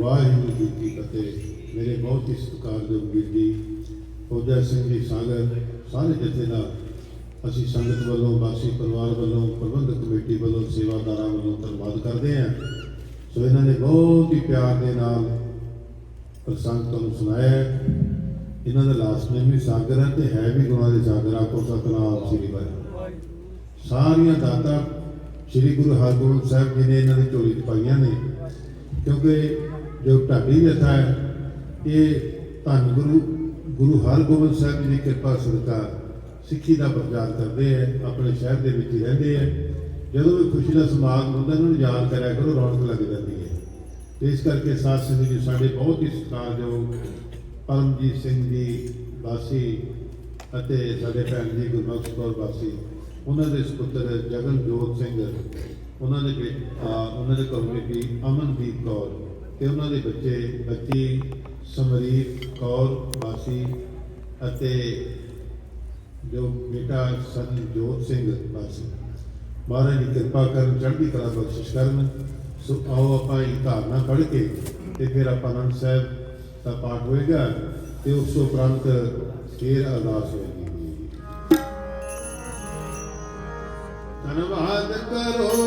ਵਾਹਿਗੁਰੂ ਜੀ ਕੀ ਫਤਿਹ। ਮੇਰੇ ਬਹੁਤ ਹੀ ਸਤਿਕਾਰਯੋਗ ਵੀਰ ਜੀ, ਫੌਜਾ ਸਿੰਘ ਜੀ, ਸਾਗਰ, ਸਾਰੇ ਜਥੇਦਾਰ, ਅਸੀਂ ਸੰਗਤ ਵੱਲੋਂ, ਵਾਸੀ ਪਰਿਵਾਰ ਵੱਲੋਂ, ਪ੍ਰਬੰਧਕ ਕਮੇਟੀ ਵੱਲੋਂ, ਸੇਵਾਦਾਰਾਂ ਵੱਲੋਂ ਧੰਨਵਾਦ ਕਰਦੇ ਹਾਂ। ਸੋ ਇਹਨਾਂ ਨੇ ਬਹੁਤ ਹੀ ਪਿਆਰ ਦੇ ਨਾਲ ਪ੍ਰਸੰਗ ਤੁਹਾਨੂੰ ਸੁਣਾਇਆ ਇਹਨਾਂ ਦਾ ਲਾਸਟ ਨੇਮ ਵੀ ਸਾਗਰ ਹੈ ਤੇ ਹੈ ਵੀ ਗੁਣਾਂ ਦੇ ਸਾਗਰ, ਆਪੋ ਸਤਨਾਮ ਸ੍ਰੀ ਵਾਹਿਗੁਰੂ। ਸਾਰੀਆਂ ਦਾਤਾ ਸ੍ਰੀ ਗੁਰੂ ਹਰਗੋਬਿੰਦ ਸਾਹਿਬ ਜੀ ਨੇ ਇਹਨਾਂ ਦੀ ਝੋਲੀ 'ਚ ਪਾਈਆਂ ਨੇ, ਕਿਉਂਕਿ ਜੋ ਢਾਡੀ ਜਥਾ ਹੈ, ਇਹ ਧੰਨ ਗੁਰੂ ਗੁਰੂ ਹਰਗੋਬਿੰਦ ਸਾਹਿਬ ਜੀ ਦੀ ਕਿਰਪਾ ਸਦਕਾ ਸਿੱਖੀ ਦਾ ਪ੍ਰਚਾਰ ਕਰਦੇ ਹੈ ਆਪਣੇ ਸ਼ਹਿਰ ਦੇ ਵਿੱਚ ਹੀ ਰਹਿੰਦੇ ਹੈ ਜਦੋਂ ਵੀ ਖੁਸ਼ੀ ਦਾ ਸਮਾਗਮ ਹੁੰਦਾ ਇਹਨਾਂ ਨੂੰ ਯਾਦ ਕਰਿਆ ਕਰੋ, ਰੌਣਕ ਲੱਗ ਜਾਂਦੀ ਹੈ। ਤੇ ਇਸ ਕਰਕੇ ਸਾਧ ਸੰਗਤ ਜੀ ਸਾਡੇ ਬਹੁਤ ਹੀ ਸਤਿਕਾਰਯੋਗ ਪਰਮਜੀਤ ਸਿੰਘ ਜੀ ਵਾਸੀ ਅਤੇ ਸਾਡੇ ਭੈਣ ਜੀ ਗੁਰਬਖਸ਼ ਕੌਰ ਵਾਸੀ, ਉਹਨਾਂ ਦੇ ਸੁਪੁੱਤਰ ਜਗਨਜੋਤ ਸਿੰਘ, ਉਹਨਾਂ ਦੇ ਬੇ- ਉਹਨਾਂ ਦੇ ਘਰ ਬੇਟੀ ਅਮਨਦੀਪ ਕੌਰ ਤੇ ਉਹਨਾਂ ਦੇ ਬੱਚੇ, ਬੱਚੀ ਸਮਰੀਤ ਕੌਰ, ਵਾਸੀ ਅਤੇ ਜੋ ਬੇਟਾ ਸੰਜੋਤ ਸਿੰਘ ਵਾਸੀ। ਮਹਾਰਾਜ ਦੀ ਕਿਰਪਾ ਕਰਨ, ਚੜ੍ਹਦੀ ਕਲਾ ਬਖਸ਼ਿਸ਼ ਕਰਨ। ਸੋ ਆਓ ਆਪਾਂ ਇਹ ਧਾਰਨਾ ਪੜ੍ਹ ਕੇ ਤੇ ਫਿਰ ਆਪਾਂ ਆਨੰਦ ਸਾਹਿਬ ਦਾ ਪਾਠ ਹੋਏਗਾ ਤੇ ਉਸ ਤੋਂ ਉਪਰੰਤ ਫੇਰ ਅਰਦਾਸ ਹੋਏਗੀ। ਧੰਨਵਾਦ ਕਰੋ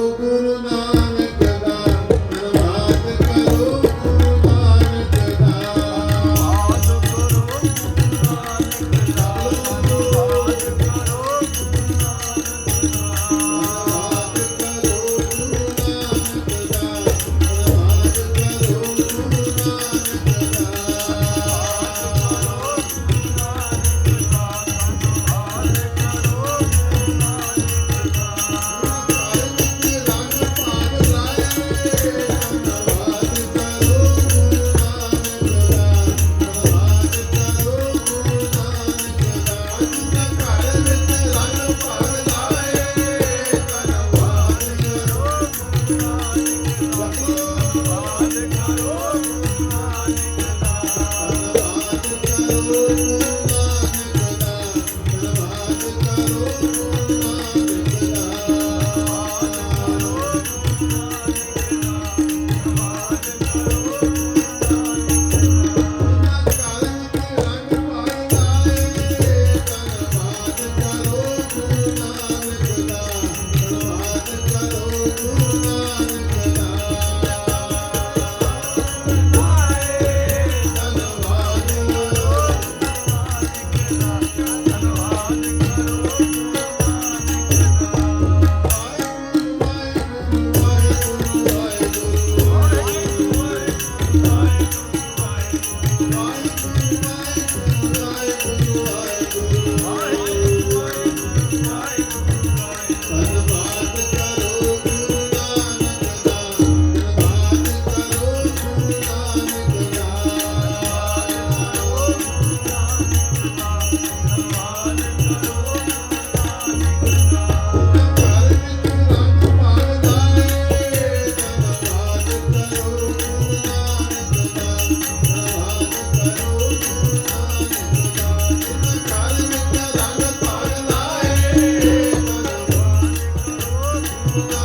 Música